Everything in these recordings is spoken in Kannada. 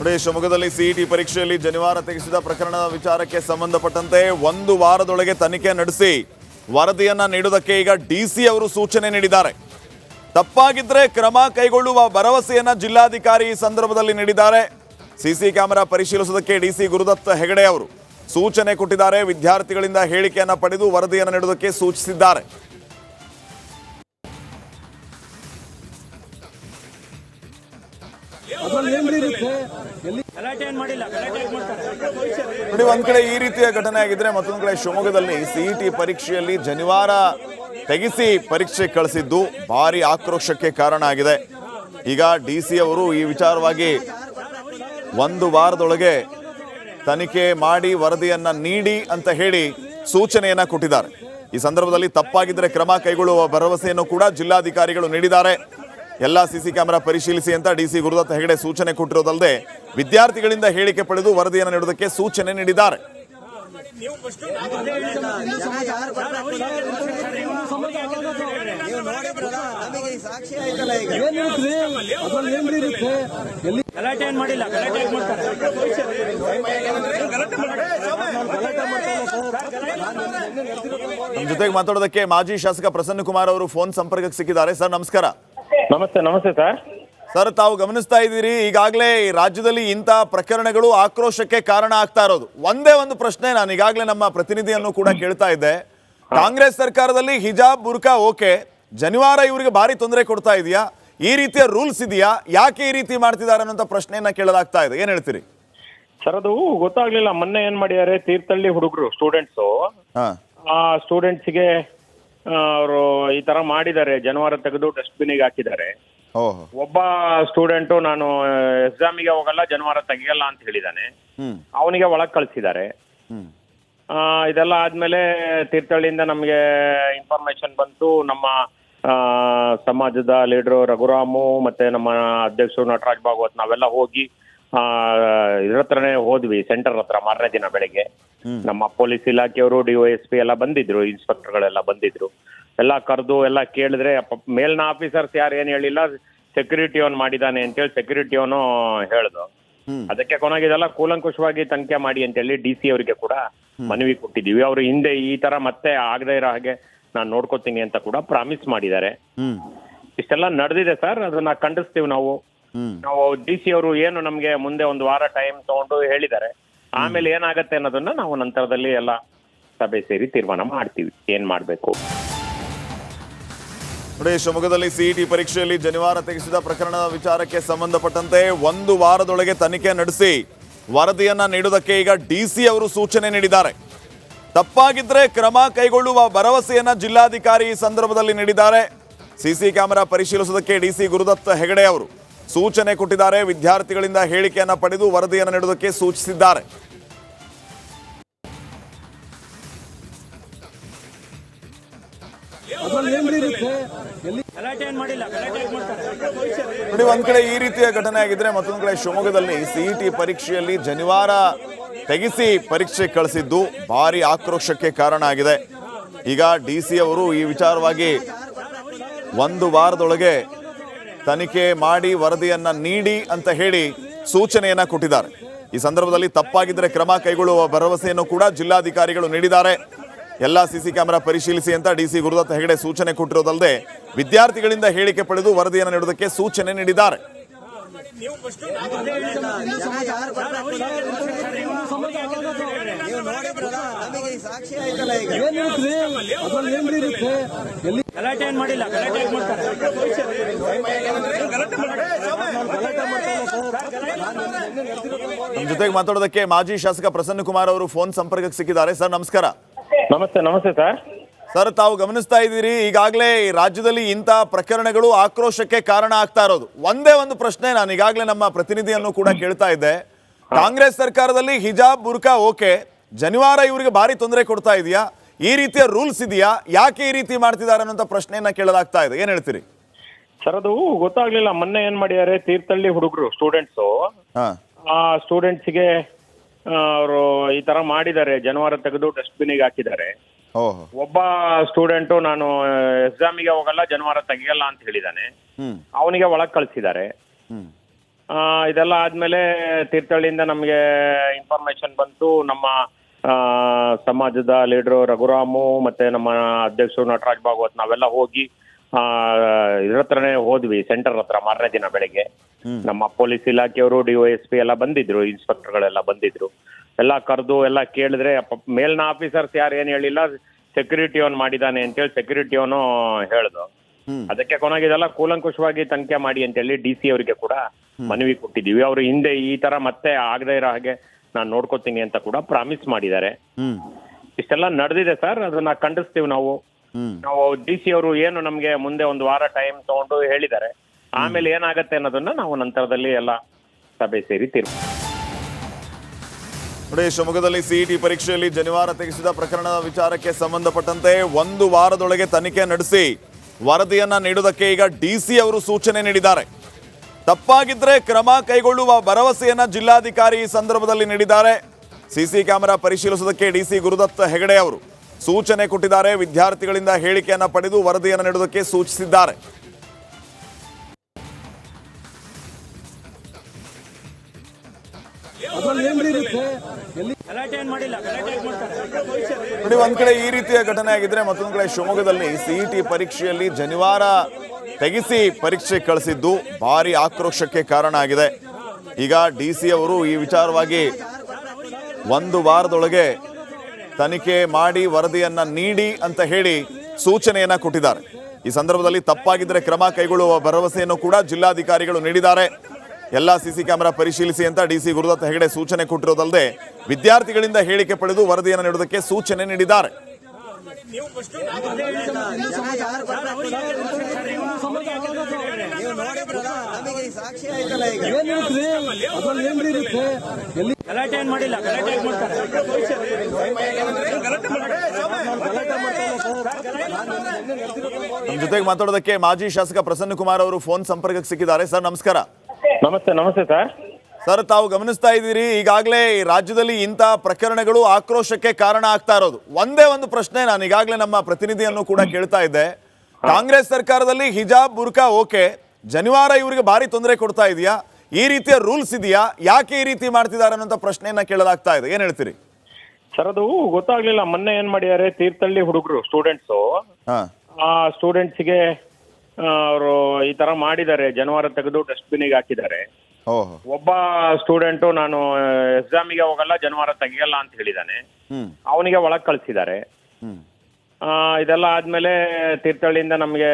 ನೋಡಿ, ಶಿವಮೊಗ್ಗದಲ್ಲಿ ಸಿಇಟಿ ಪರೀಕ್ಷೆಯಲ್ಲಿ ಜನಿವಾರ ತೆಗೆಸಿದ ಪ್ರಕರಣದ ವಿಚಾರಕ್ಕೆ ಸಂಬಂಧಪಟ್ಟಂತೆ ಒಂದು ವಾರದೊಳಗೆ ತನಿಖೆ ನಡೆಸಿ ವರದಿಯನ್ನ ನೀಡುವುದಕ್ಕೆ ಈಗ ಡಿಸಿ ಅವರು ಸೂಚನೆ ನೀಡಿದ್ದಾರೆ. ತಪ್ಪಾಗಿದ್ರೆ ಕ್ರಮ ಕೈಗೊಳ್ಳುವ ಭರವಸೆಯನ್ನ ಜಿಲ್ಲಾಧಿಕಾರಿ ಈ ಸಂದರ್ಭದಲ್ಲಿ ನೀಡಿದ್ದಾರೆ. ಸಿಸಿ ಕ್ಯಾಮೆರಾ ಪರಿಶೀಲಿಸುವುದಕ್ಕೆ ಡಿಸಿ ಗುರುದತ್ತ ಹೆಗಡೆ ಅವರು ಸೂಚನೆ ಕೊಟ್ಟಿದ್ದಾರೆ. ವಿದ್ಯಾರ್ಥಿಗಳಿಂದ ಹೇಳಿಕೆಯನ್ನು ಪಡೆದು ವರದಿಯನ್ನು ನೀಡುವುದಕ್ಕೆ ಸೂಚಿಸಿದ್ದಾರೆ. ನೋಡಿ, ಒಂದ್ ಕಡೆ ಈ ರೀತಿಯ ಘಟನೆ ಆಗಿದ್ರೆ ಮತ್ತೊಂದು ಕಡೆ ಶಿವಮೊಗ್ಗದಲ್ಲಿ ಸಿಇಟಿ ಪರೀಕ್ಷೆಯಲ್ಲಿ ಜನಿವಾರ ತೆಗೆಸಿ ಪರೀಕ್ಷೆ ಕಳಿಸಿದ್ದು ಭಾರಿ ಆಕ್ರೋಶಕ್ಕೆ ಕಾರಣ ಆಗಿದೆ. ಈಗ ಡಿ ಸಿ ಅವರು ಈ ವಿಚಾರವಾಗಿ ಒಂದು ವಾರದೊಳಗೆ ತನಿಖೆ ಮಾಡಿ ವರದಿಯನ್ನ ನೀಡಿ ಅಂತ ಹೇಳಿ ಸೂಚನೆಯನ್ನ ಕೊಟ್ಟಿದ್ದಾರೆ. ಈ ಸಂದರ್ಭದಲ್ಲಿ ತಪ್ಪಾಗಿದ್ದರೆ ಕ್ರಮ ಕೈಗೊಳ್ಳುವ ಭರವಸೆಯನ್ನು ಕೂಡ ಜಿಲ್ಲಾಧಿಕಾರಿಗಳು ನೀಡಿದ್ದಾರೆ. ಎಲ್ಲ ಸಿಸಿ ಕ್ಯಾಮೆರಾ ಪರಿಶೀಲಿಸಿ ಅಂತ ಡಿಸಿ ಗುರುದತ್ ಹೆಗಡೆ ಸೂಚನೆ ಕೊಟ್ಟಿರೋದಲ್ಲದೆ ವಿದ್ಯಾರ್ಥಿಗಳಿಂದ ಹೇಳಿಕೆ ಪಡೆದು ವರದಿಯನ್ನು ನೀಡುವುದಕ್ಕೆ ಸೂಚನೆ ನೀಡಿದ್ದಾರೆ. ನಮ್ಮ ಜೊತೆಗೆ ಮಾತಾಡೋದಕ್ಕೆ ಮಾಜಿ ಶಾಸಕ ಪ್ರಸನ್ನ ಕುಮಾರ್ ಅವರು ಫೋನ್ ಸಂಪರ್ಕಕ್ಕೆ ಸಿಕ್ಕಿದ್ದಾರೆ. ಸರ್, ನಮಸ್ಕಾರ. ನಮಸ್ತೆ ನಮಸ್ತೆ ಸರ್. ಸರ್ ತಾವು ಗಮನಿಸ್ತಾ ಇದ್ದೀರಿ ಈಗಾಗಲೇ ಈ ರಾಜ್ಯದಲ್ಲಿ ಇಂಥ ಪ್ರಕರಣಗಳು ಆಕ್ರೋಶಕ್ಕೆ ಕಾರಣ ಆಗ್ತಾ ಇರೋದು. ಒಂದೇ ಒಂದು ಪ್ರಶ್ನೆ ನಾನು ಈಗಾಗಲೇ ನಮ್ಮ ಪ್ರತಿನಿಧಿಯನ್ನು ಕೂಡ ಕೇಳ್ತಾ ಇದ್ದೆ. ಕಾಂಗ್ರೆಸ್ ಸರ್ಕಾರದಲ್ಲಿ ಹಿಜಾಬ್ ಬುರ್ಕಾ ಓಕೆ. ಜನಿವಾರ ಇವರಿಗೆ ಭಾರಿ ತೊಂದರೆ ಕೊಡ್ತಾ ಇದೆಯಾ? ಈ ರೀತಿಯ ರೂಲ್ಸ್ ಇದೆಯಾ? ಯಾಕೆ ಈ ರೀತಿ ಮಾಡ್ತಿದ್ದಾರೆ ಅನ್ನೋಂಥ ಪ್ರಶ್ನೆಯನ್ನ ಕೇಳಲಾಗ್ತಾ ಇದೆ. ಏನ್ ಹೇಳ್ತೀರಿ? ಸರ್ ಅದು ಗೊತ್ತಾಗ್ಲಿಲ್ಲ. ಮೊನ್ನೆ ಏನ್ ಮಾಡ್ಯಾರೆ ತೀರ್ಥಹಳ್ಳಿ ಹುಡುಗರು ಸ್ಟೂಡೆಂಟ್ಸ್ ಆ ಸ್ಟೂಡೆಂಟ್ಸ್ಗೆ ಅವರು ಈ ತರ ಮಾಡಿದ್ದಾರೆ. ಜನವಾರ ತೆಗೆದು ಡಸ್ಟ್ಬಿನ್ಗೆ ಹಾಕಿದ್ದಾರೆ. ಓಹೋ. ಒಬ್ಬ ಸ್ಟೂಡೆಂಟ್ ನಾನು ಎಕ್ಸಾಮಿಗೆ ಹೋಗಲ್ಲ ಜನವಾರ ತೆಗಿಯಲ್ಲ ಅಂತ ಹೇಳಿದಾನೆ. ಹ್ಮ್. ಅವನಿಗೆ ಒಳಗ್ ಕಳಿಸಿದ್ದಾರೆ. ಹ್ಮ್. ಆ, ಇದೆಲ್ಲ ಆದ್ಮೇಲೆ ತೀರ್ಥಹಳ್ಳಿಯಿಂದ ನಮಗೆ ಇನ್ಫಾರ್ಮೇಶನ್ ಬಂತು. ನಮ್ಮ ಆ, ಸಮಾಜದ ಲೀಡರ್ ರಘುರಾಮು ಮತ್ತೆ ನಮ್ಮ ಅಧ್ಯಕ್ಷರು ನಟರಾಜ್ ಭಾಗವತ್ ನಾವೆಲ್ಲ ಹೋಗಿ ಇದ್ರ ಹತ್ರನೇ ಹೋದ್ವಿ ಸೆಂಟರ್ ಹತ್ರ ಮಾರನೇ ದಿನ ಬೆಳಗ್ಗೆ. ನಮ್ಮ ಪೊಲೀಸ್ ಇಲಾಖೆಯವರು ಡಿ ಒ ಎಸ್ ಪಿ ಎಲ್ಲ ಬಂದಿದ್ರು ಇನ್ಸ್ಪೆಕ್ಟರ್ಗಳೆಲ್ಲ ಬಂದಿದ್ರು. ಎಲ್ಲ ಕರೆದು ಎಲ್ಲ ಕೇಳಿದ್ರೆ ಮೇಲ್ನ ಆಫೀಸರ್ಸ್ ಯಾರು ಏನು ಹೇಳಿಲ್ಲ ಸೆಕ್ಯೂರಿಟಿ ಅವನ್ ಮಾಡಿದಾನೆ ಅಂತೇಳಿ ಸೆಕ್ಯೂರಿಟಿ ಅವನು ಹೇಳ್ದು. ಅದಕ್ಕೆ ಕೊನೆಗಿದೆಲ್ಲ ಕೂಲಂಕುಷವಾಗಿ ತನಿಖೆ ಮಾಡಿ ಅಂತೇಳಿ ಡಿ ಸಿ ಅವರಿಗೆ ಕೂಡ ಮನವಿ ಕೊಟ್ಟಿದೀವಿ ಅವರು ಹಿಂದೆ ಈ ತರ ಮತ್ತೆ ಆಗದೆ ಇರೋ ಹಾಗೆ ನಾನು ನೋಡ್ಕೋತೀನಿ ಅಂತ ಕೂಡ ಪ್ರಾಮಿಸ್ ಮಾಡಿದ್ದಾರೆ. ಇಷ್ಟೆಲ್ಲ ನಡೆದಿದೆ ಸರ್. ಅದನ್ನ ಖಂಡಿಸ್ತೀವಿ ನಾವು. ನಾವು ಡಿ ಸಿ ಅವರು ಏನು ನಮ್ಗೆ ಮುಂದೆ ಒಂದು ವಾರ ಟೈಮ್ ತಗೊಂಡು ಹೇಳಿದ್ದಾರೆ. ಆಮೇಲೆ ಏನಾಗತ್ತೆ ಅನ್ನೋದನ್ನ ನಾವು ನಂತರದಲ್ಲಿ ಎಲ್ಲ ಸಭೆ ಸೇರಿ ತೀರ್ಮಾನ ಮಾಡ್ತೀವಿ. ಏನ್ ಮಾಡ್ಬೇಕು? ನೋಡಿ ಶಿವಮೊಗ್ಗದಲ್ಲಿ ಸಿಇಟಿ ಪರೀಕ್ಷೆಯಲ್ಲಿ ಜನಿವಾರ ತೆಗೆಸಿದ ಪ್ರಕರಣದ ವಿಚಾರಕ್ಕೆ ಸಂಬಂಧಪಟ್ಟಂತೆ ಒಂದು ವಾರದೊಳಗೆ ತನಿಖೆ ನಡೆಸಿ ವರದಿಯನ್ನ ನೀಡುವುದಕ್ಕೆ ಈಗ ಡಿಸಿ ಅವರು ಸೂಚನೆ ನೀಡಿದ್ದಾರೆ. ತಪ್ಪಾಗಿದ್ರೆ ಕ್ರಮ ಕೈಗೊಳ್ಳುವ ಭರವಸೆಯನ್ನ ಜಿಲ್ಲಾಧಿಕಾರಿ ಈ ಸಂದರ್ಭದಲ್ಲಿ ನೀಡಿದ್ದಾರೆ. ಸಿಸಿ ಕ್ಯಾಮೆರಾ ಪರಿಶೀಲಿಸುವುದಕ್ಕೆ ಡಿಸಿ ಗುರುದತ್ತ ಹೆಗಡೆ ಅವರು. ಸೂಚನೆ ಕೊಟ್ಟಿದ್ದಾರೆ. ವಿದ್ಯಾರ್ಥಿಗಳಿಂದ ಹೇಳಿಕೆಯನ್ನು ಪಡೆದು ವರದಿಯನ್ನು ನೀಡುವುದಕ್ಕೆ ಸೂಚಿಸಿದ್ದಾರೆ. ನೋಡಿ, ಒಂದ್ ಕಡೆ ಈ ರೀತಿಯ ಘಟನೆ ಆಗಿದ್ರೆ ಮತ್ತೊಂದು ಕಡೆ ಶಿವಮೊಗ್ಗದಲ್ಲಿ ಸಿಇಟಿ ಪರೀಕ್ಷೆಯಲ್ಲಿ ಜನಿವಾರ ತೆಗೆಸಿ ಪರೀಕ್ಷೆ ಕಳಿಸಿದ್ದು ಭಾರಿ ಆಕ್ರೋಶಕ್ಕೆ ಕಾರಣ ಆಗಿದೆ. ಈಗ ಡಿ ಸಿ ಅವರು ಈ ವಿಚಾರವಾಗಿ ಒಂದು ವಾರದೊಳಗೆ ತನಿಖೆ ಮಾಡಿ ವರದಿಯನ್ನ ನೀಡಿ ಅಂತ ಹೇಳಿ ಸೂಚನೆಯನ್ನ ಕೊಟ್ಟಿದ್ದಾರೆ. ಈ ಸಂದರ್ಭದಲ್ಲಿ ತಪ್ಪಾಗಿದ್ದರೆ ಕ್ರಮ ಕೈಗೊಳ್ಳುವ ಭರವಸೆಯನ್ನು ಕೂಡ ಜಿಲ್ಲಾಧಿಕಾರಿಗಳು ನೀಡಿದ್ದಾರೆ. ಎಲ್ಲ ಸಿಸಿ ಕ್ಯಾಮೆರಾ ಪರಿಶೀಲಿಸಿ ಅಂತ ಡಿಸಿ ಗುರುದತ್ತ ಹೆಗಡೆ ಸೂಚನೆ ಕೊಟ್ಟಿರೋದಲ್ಲದೆ ವಿದ್ಯಾರ್ಥಿಗಳಿಂದ ಹೇಳಿಕೆ ಪಡೆದು ವರದಿಯನ್ನು ನೀಡುವುದಕ್ಕೆ ಸೂಚನೆ ನೀಡಿದ್ದಾರೆ. ಗಲಾಟೆ ಏನ್ ಮಾಡಿಲ್ಲ? ಗಲಾಟೆ ಯಾಕ್ ಮಾಡ್ತಾರೆ? ನಮ್ಮ ಜೊತೆಗೆ ಮಾತಾಡೋದಕ್ಕೆ ಮಾಜಿ ಶಾಸಕ ಪ್ರಸನ್ನ ಕುಮಾರ್ ಅವರು ಫೋನ್ ಸಂಪರ್ಕಕ್ಕೆ ಸಿಕ್ಕಿದ್ದಾರೆ. ಸರ್ ನಮಸ್ಕಾರ. ನಮಸ್ತೆ ನಮಸ್ತೆ ಸರ್. ಸರ್ ತಾವು ಗಮನಿಸ್ತಾ ಇದ್ದೀರಿ ಈಗಾಗಲೇ ಈ ರಾಜ್ಯದಲ್ಲಿ ಇಂಥ ಪ್ರಕರಣಗಳು ಆಕ್ರೋಶಕ್ಕೆ ಕಾರಣ ಆಗ್ತಾ ಇರೋದು. ಒಂದೇ ಒಂದು ಪ್ರಶ್ನೆ ನಾನು ಈಗಾಗಲೇ ನಮ್ಮ ಪ್ರತಿನಿಧಿಯನ್ನು ಕೂಡ ಕೇಳ್ತಾ ಇದ್ದೆ. ಕಾಂಗ್ರೆಸ್ ಸರ್ಕಾರದಲ್ಲಿ ಹಿಜಾಬ್ ಬುರ್ಕಾ ಓಕೆ. ಜನಿವಾರ ಇವರಿಗೆ ಭಾರಿ ತೊಂದರೆ ಕೊಡ್ತಾ ಇದೆಯಾ? ಈ ರೀತಿಯ ರೂಲ್ಸ್ ಇದೆಯಾ? ಯಾಕೆ ಈ ರೀತಿ ಮಾಡ್ತಿದ್ದಾರೆ ಅನ್ನೋಂಥ ಪ್ರಶ್ನೆಯನ್ನ ಕೇಳೋದಾಗ್ತಾ ಇದೆ. ಏನ್ ಹೇಳ್ತೀರಿ? ಸರ್ ಅದು ಗೊತ್ತಾಗ್ಲಿಲ್ಲ. ಮೊನ್ನೆ ಏನ್ ಮಾಡಿದ್ದಾರೆ ತೀರ್ಥಹಳ್ಳಿ ಹುಡುಗರು ಸ್ಟೂಡೆಂಟ್ಸು ಆ ಆ ಸ್ಟೂಡೆಂಟ್ಸ್ಗೆ ಅವರು ಈ ತರ ಮಾಡಿದ್ದಾರೆ. ಜನವಾರ ತೆಗೆದು ಡಸ್ಟ್ಬಿನ್ಗೆ ಹಾಕಿದ್ದಾರೆ. ಒಬ್ಬ ಸ್ಟೂಡೆಂಟ್ ನಾನು ಎಕ್ಸಾಮಿಗೆ ಹೋಗಲ್ಲ ಜನವಾರ ತೆಗಿಯಲ್ಲ ಅಂತ ಹೇಳಿದಾನೆ. ಅವನಿಗೆ ಒಳಗ್ ಕಳ್ಸಿದ್ದಾರೆ. ಆ, ಇದೆಲ್ಲ ಆದ್ಮೇಲೆ ತೀರ್ಥಹಳ್ಳಿಯಿಂದ ನಮಗೆ ಇನ್ಫಾರ್ಮೇಶನ್ ಬಂತು. ನಮ್ಮ ಸಮಾಜದ ಲೀಡರ್ ರಘುರಾಮು ಮತ್ತೆ ನಮ್ಮ ಅಧ್ಯಕ್ಷರು ನಟರಾಜ್ ಭಾಗವತ್ ನಾವೆಲ್ಲ ಹೋಗಿ ಆ, ಇದ್ರ ಹತ್ರನೇ ಹೋದ್ವಿ ಸೆಂಟರ್ ಹತ್ರ ಮಾರನೇ ದಿನ ಬೆಳಿಗ್ಗೆ. ನಮ್ಮ ಪೊಲೀಸ್ ಇಲಾಖೆಯವರು ಡಿ ಒ ಎಸ್ ಪಿ ಎಲ್ಲ ಬಂದಿದ್ರು ಇನ್ಸ್ಪೆಕ್ಟರ್ಗಳೆಲ್ಲ ಬಂದಿದ್ರು. ಎಲ್ಲ ಕರೆದು ಎಲ್ಲ ಕೇಳಿದ್ರೆ ಮೇಲ್ನ ಆಫೀಸರ್ಸ್ ಯಾರು ಏನು ಹೇಳಿಲ್ಲ ಸೆಕ್ಯೂರಿಟಿ ಅವನ್ ಮಾಡಿದಾನೆ ಅಂತೇಳಿ ಸೆಕ್ಯೂರಿಟಿ ಅವನು ಹೇಳ್ದು. ಅದಕ್ಕೆ ಕೊನೆಗಿದೆಲ್ಲ ಕೂಲಂಕುಷವಾಗಿ ತನಿಖೆ ಮಾಡಿ ಅಂತೇಳಿ ಡಿ ಸಿ ಅವರಿಗೆ ಕೂಡ ಮನವಿ ಕೊಟ್ಟಿದ್ದೀವಿ. ಅವರು ಹಿಂದೆ ಈ ತರ ಮತ್ತೆ ಆಗದೆ ಇರೋ ಹಾಗೆ ನಾನು ನೋಡ್ಕೋತೀನಿ ಅಂತ ಕೂಡ ಪ್ರಾಮಿಸ್ ಮಾಡಿದ್ದಾರೆ. ಇಷ್ಟೆಲ್ಲ ನಡೆದಿದೆ ಸರ್ ಅದನ್ನ ಖಂಡಿಸ್ತೀವಿ ನಾವು. ನಾವು ಡಿ ಸಿ ಅವರು ಏನು ನಮಗೆ ಮುಂದೆ ಒಂದು ವಾರ ಟೈಮ್ ತಗೊಂಡು ಹೇಳಿದ್ದಾರೆ. ಆಮೇಲೆ ಏನಾಗತ್ತೆ ಅನ್ನೋದನ್ನ ನಾವು ನಂತರದಲ್ಲಿ ಎಲ್ಲ ಸಭೆ ಸೇರಿ ತೀರ್ಮ ನೋಡಿ ಶಿವಮೊಗ್ಗದಲ್ಲಿ ಸಿಇಟಿ ಪರೀಕ್ಷೆಯಲ್ಲಿ ಜನಿವಾರ ತೆಗೆಸಿದ ಪ್ರಕರಣದ ವಿಚಾರಕ್ಕೆ ಸಂಬಂಧಪಟ್ಟಂತೆ ಒಂದು ವಾರದೊಳಗೆ ತನಿಖೆ ನಡೆಸಿ ವರದಿಯನ್ನ ನೀಡುವುದಕ್ಕೆ ಈಗ ಡಿಸಿ ಅವರು ಸೂಚನೆ ನೀಡಿದ್ದಾರೆ. ತಪ್ಪಾಗಿದ್ರೆ ಕ್ರಮ ಕೈಗೊಳ್ಳುವ ಭರವಸೆಯನ್ನ ಜಿಲ್ಲಾಧಿಕಾರಿ ಈ ಸಂದರ್ಭದಲ್ಲಿ ನೀಡಿದ್ದಾರೆ. ಸಿಸಿ ಕ್ಯಾಮೆರಾ ಪರಿಶೀಲಿಸುವುದಕ್ಕೆ ಡಿಸಿ ಗುರುದತ್ತ ಹೆಗಡೆ ಅವರು ಸೂಚನೆ ಕೊಟ್ಟಿದ್ದಾರೆ. ವಿದ್ಯಾರ್ಥಿಗಳಿಂದ ಹೇಳಿಕೆಯನ್ನು ಪಡೆದು ವರದಿಯನ್ನು ನೀಡುವುದಕ್ಕೆ ಸೂಚಿಸಿದ್ದಾರೆ. ನೋಡಿ ಒಂದ್ ಕಡೆ ಈ ರೀತಿಯ ಘಟನೆ ಆಗಿದ್ರೆ ಮತ್ತೊಂದು ಕಡೆ ಶಿವಮೊಗ್ಗದಲ್ಲಿ ಸಿಇಟಿ ಪರೀಕ್ಷೆಯಲ್ಲಿ ಜನಿವಾರ ತೆಗೆಸಿ ಪರೀಕ್ಷೆ ಕಳಿಸಿದ್ದು ಭಾರಿ ಆಕ್ರೋಶಕ್ಕೆ ಕಾರಣ ಆಗಿದೆ. ಈಗ ಡಿ ಸಿ ಅವರು ಈ ವಿಚಾರವಾಗಿ ಒಂದು ವಾರದೊಳಗೆ ತನಿಖೆ ಮಾಡಿ ವರದಿಯನ್ನ ನೀಡಿ ಅಂತ ಹೇಳಿ ಸೂಚನೆಯನ್ನ ಕೊಟ್ಟಿದ್ದಾರೆ. ಈ ಸಂದರ್ಭದಲ್ಲಿ ತಪ್ಪಾಗಿದ್ದರೆ ಕ್ರಮ ಕೈಗೊಳ್ಳುವ ಭರವಸೆಯನ್ನು ಕೂಡ ಜಿಲ್ಲಾಧಿಕಾರಿಗಳು ನೀಡಿದ್ದಾರೆ. ಎಲ್ಲ ಸಿಸಿ ಕ್ಯಾಮೆರಾ ಪರಿಶೀಲಿಸಿ ಅಂತ ಡಿ ಸಿ ಗುರುದತ್ತ ಹೆಗಡೆ ಸೂಚನೆ ಕೊಟ್ಟಿರೋದಲ್ಲದೆ ವಿದ್ಯಾರ್ಥಿಗಳಿಂದ ಹೇಳಿಕೆ ಪಡೆದು ವರದಿಯನ್ನು ನೀಡುವುದಕ್ಕೆ ಸೂಚನೆ ನೀಡಿದ್ದಾರೆ. ಜೊತೆಗೆ ಮಾತಾಡೋದಕ್ಕೆ ಮಾಜಿ ಶಾಸಕ ಪ್ರಸನ್ನ ಕುಮಾರ್ ಅವರು ಫೋನ್ ಸಂಪರ್ಕಕ್ಕೆ ಸಿಕ್ಕಿದ್ದಾರೆ. ಸರ್, ನಮಸ್ಕಾರ. ನಮಸ್ತೆ ನಮಸ್ತೆ ಸರ್. ಸರ್ ತಾವು ಗಮನಿಸ್ತಾ ಇದ್ದೀರಿ ಈಗಾಗಲೇ ಈ ರಾಜ್ಯದಲ್ಲಿ ಇಂತಹ ಪ್ರಕರಣಗಳು ಆಕ್ರೋಶಕ್ಕೆ ಕಾರಣ ಆಗ್ತಾ ಇರೋದು. ಒಂದೇ ಒಂದು ಪ್ರಶ್ನೆ ನಾನು ಈಗಾಗಲೇ ನಮ್ಮ ಪ್ರತಿನಿಧಿಯನ್ನು ಕೂಡ ಕೇಳ್ತಾ ಇದ್ದೆ. ಕಾಂಗ್ರೆಸ್ ಸರ್ಕಾರದಲ್ಲಿ ಹಿಜಾಬ್ ಬುರ್ಕಾ ಓಕೆ. ಜನಿವಾರ ಇವರಿಗೆ ಭಾರಿ ತೊಂದರೆ ಕೊಡ್ತಾ ಇದೆಯಾ? ಈ ರೀತಿಯ ರೂಲ್ಸ್ ಇದೆಯಾ? ಯಾಕೆ ಈ ರೀತಿ ಮಾಡ್ತಿದ್ದಾರೆ ಅನ್ನೋ ಪ್ರಶ್ನೆಯನ್ನ ಕೇಳಲಾಗ್ತಾ ಇದೆ. ಏನ್ ಹೇಳ್ತೀರಿ? ಸರ್ ಅದು ಗೊತ್ತಾಗ್ಲಿಲ್ಲ. ಮೊನ್ನೆ ಏನ್ ಮಾಡ್ಯಾರೆ ತೀರ್ಥಹಳ್ಳಿ ಹುಡುಗರು ಸ್ಟೂಡೆಂಟ್ಸ್ ಆ ಸ್ಟೂಡೆಂಟ್ಸ್ಗೆ ಅವರು ಈ ತರ ಮಾಡಿದ್ದಾರೆ. ಜನವಾರ ತೆಗೆದು ಡಸ್ಟ್ಬಿನ್ಗೆ ಹಾಕಿದ್ದಾರೆ. ಓಹೋ. ಒಬ್ಬ ಸ್ಟೂಡೆಂಟ್ ನಾನು ಎಕ್ಸಾಮಿಗೆ ಹೋಗಲ್ಲ ಜನವಾರ ತೆಗಿಯಲ್ಲ ಅಂತ ಹೇಳಿದಾನೆ. ಅವನಿಗೆ ಒಳಗ್ ಕಳಿಸಿದ್ದಾರೆ. ಆ, ಇದೆಲ್ಲ ಆದ್ಮೇಲೆ ತೀರ್ಥಹಳ್ಳಿಯಿಂದ ನಮಗೆ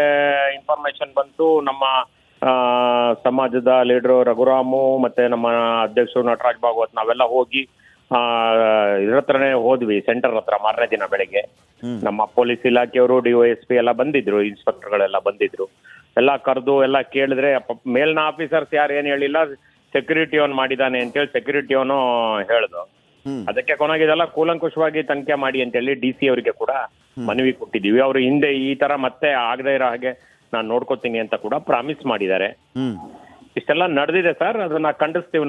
ಇನ್ಫಾರ್ಮೇಶನ್ ಬಂತು. ನಮ್ಮ ಆ, ಸಮಾಜದ ಲೀಡರ್ ರಘುರಾಮು ಮತ್ತೆ ನಮ್ಮ ಅಧ್ಯಕ್ಷರು ನಟರಾಜ್ ಭಾಗವತ್ ನಾವೆಲ್ಲ ಹೋಗಿ ಇದ್ರ ಹತ್ರನೇ ಹೋದ್ವಿ ಸೆಂಟರ್ ಹತ್ರ ಮಾರನೇ ದಿನ ಬೆಳಿಗ್ಗೆ. ನಮ್ಮ ಪೊಲೀಸ್ ಇಲಾಖೆಯವರು ಡಿ ಎಸ್ ಪಿ ಎಲ್ಲ ಬಂದಿದ್ರು ಇನ್ಸ್ಪೆಕ್ಟರ್ಗಳೆಲ್ಲ ಬಂದಿದ್ರು. ಎಲ್ಲ ಕರೆದು ಎಲ್ಲ ಕೇಳಿದ್ರೆ ಮೇಲ್ನ ಆಫೀಸರ್ಸ್ ಯಾರು ಏನು ಹೇಳಿಲ್ಲ ಸೆಕ್ಯೂರಿಟಿ ಅವನ್ ಮಾಡಿದಾನೆ ಅಂತೇಳಿ ಸೆಕ್ಯೂರಿಟಿ ಅವನು ಹೇಳ್ದು. ಅದಕ್ಕೆ ಕೊನೆಗಿದೆಲ್ಲ ಕೂಲಂಕುಷವಾಗಿ ತನಿಖೆ ಮಾಡಿ ಅಂತೇಳಿ ಡಿ ಸಿ ಅವರಿಗೆ ಕೂಡ ಮನವಿ ಕೊಟ್ಟಿದ್ದೀವಿ. ಅವರು ಹಿಂದೆ ಈ ತರ ಮತ್ತೆ ಆಗದೆ ಇರೋ ಹಾಗೆ ನಾನು ನೋಡ್ಕೋತೀನಿ ಅಂತ ಕೂಡ ಪ್ರಾಮಿಸ್ ಮಾಡಿದ್ದಾರೆ. ಇಷ್ಟೆಲ್ಲ ನಡೆದಿದೆ ಸರ್ ಅದನ್ನ ಖಂಡಿಸ್ತೀವಿ.